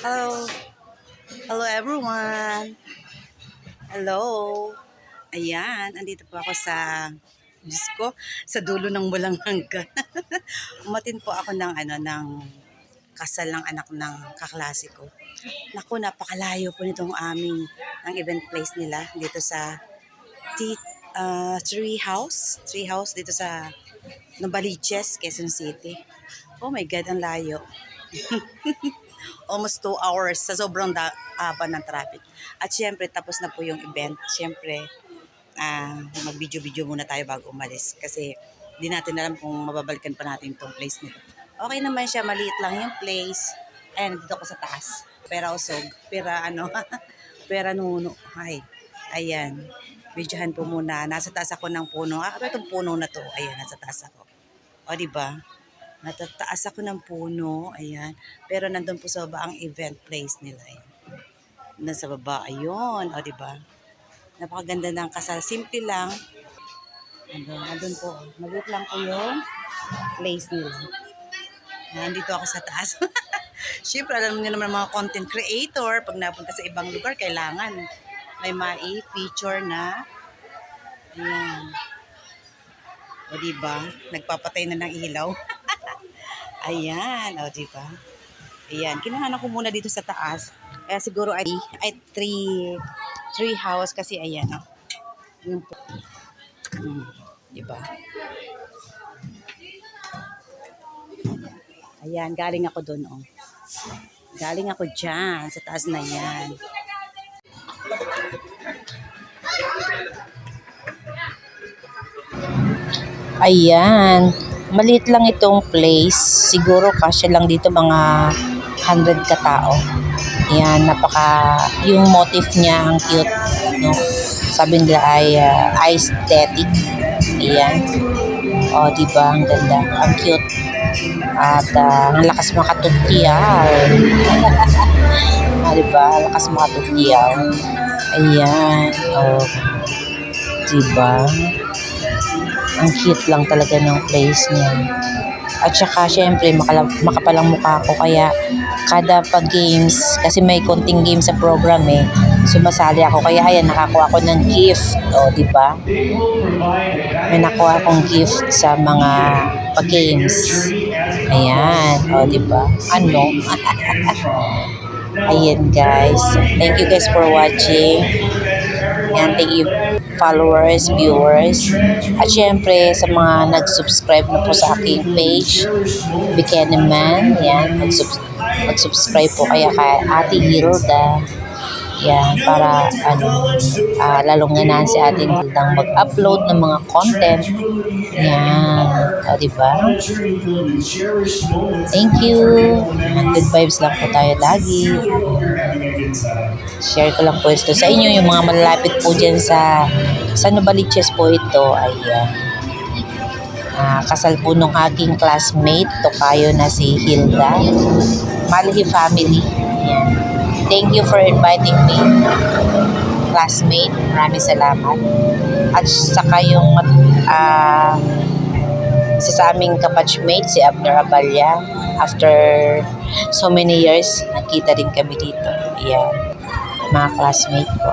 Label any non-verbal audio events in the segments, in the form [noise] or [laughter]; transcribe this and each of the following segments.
Hello. Hello everyone. Hello. Ayan, andito po ako sa Diyos ko, sa dulo ng walang hanggan. [laughs] Umatin po ako ng ano ng kasal ng anak ng kaklase ko. Naku, napakalayo po nitong aming ng event place nila dito sa T uh, Tree House, Tree House dito sa Novaliches, Quezon City. Oh my God, ang layo. [laughs] Almost two hours sa sobrang haba ng traffic. At syempre, tapos na po yung event. Syempre, ah mag-video-video muna tayo bago umalis. Kasi di natin alam kung mababalikan pa natin itong place nito. Okay naman siya, maliit lang yung place. Ayan, dito ako sa taas. Pera usog, pera ano, [laughs] pera nuno. Ay, ayan. Videohan po muna. Nasa taas ako ng puno. Ah, itong puno na to. Ayan, nasa taas ako. O, di ba? Natataas ako ng puno. Ayan. Pero nandun po sa baba ang event place nila. Ayan. Nasa baba. Ayun. O, di ba? Napakaganda ng kasal. Simple lang. Andun, andun po. Maliit lang po yung place nila. Nandito ako sa taas. [laughs] Siyempre, alam niyo naman mga content creator, pag napunta sa ibang lugar, kailangan may mai-feature na ayan. O, diba? Nagpapatay na ng ilaw. [laughs] ayan, o, diba? Ayan, kinahanan ko muna dito sa taas. Kaya siguro ay, ay three, tree house kasi ayan, o. Yung po. Hmm, diba? Ayan, galing ako doon, oh. Galing ako dyan, sa taas na yan. Ayan, maliit lang itong place. Siguro kasya lang dito mga 100 katao. Ayan, napaka, yung motif niya, ang cute, no? Sabi nila ay uh, aesthetic. Ayan. O, di ba? Ang ganda. Ang cute. At ah, ang lakas makatutiyal. [laughs] ah, di ba? Ang lakas makatutiyal. Ayan. O, di ba? Ang cute lang talaga ng place niya. At saka, syempre, makapalang mukha ko. Kaya, kada pag games, kasi may konting game sa program eh, sumasali ako. Kaya, ayan, nakakuha ako ng gift. O, di ba? May nakuha akong gift sa mga pag-games. Ayan. O, di ba? Ano? [laughs] Ayan, guys. Thank you guys for watching. Thank you followers, viewers. At syempre, sa mga nag-subscribe na po sa aking page, Bikini Man. Mag-sub- mag-subscribe po kaya kay Ate Hilda. Yan, para ano, ah, lalong ganahan si ating Hildang mag-upload ng mga content. Yan, o, diba? Thank you. And good vibes lang po tayo lagi. Share ko lang po ito sa inyo, yung mga malalapit po dyan sa sa Novaliches po ito. Ayan. Ah, kasal po nung aking classmate, Tokayo na si Hilda. Malihi family. Ayan. Thank you for inviting me, classmate. Maraming salamat. At saka yung ah isa sa aming kabatchmate, si Abner Abalya. After so many years, nakita din kami dito. Ayan. Mga classmate ko.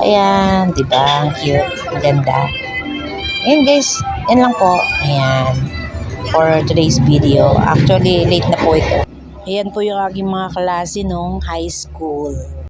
Ayan. Di ba? Cute. Ang ganda. Ayan guys, yan lang po. Ayan. For today's video. Actually, late na po ito. Ayan po yung aking mga klase nung high school.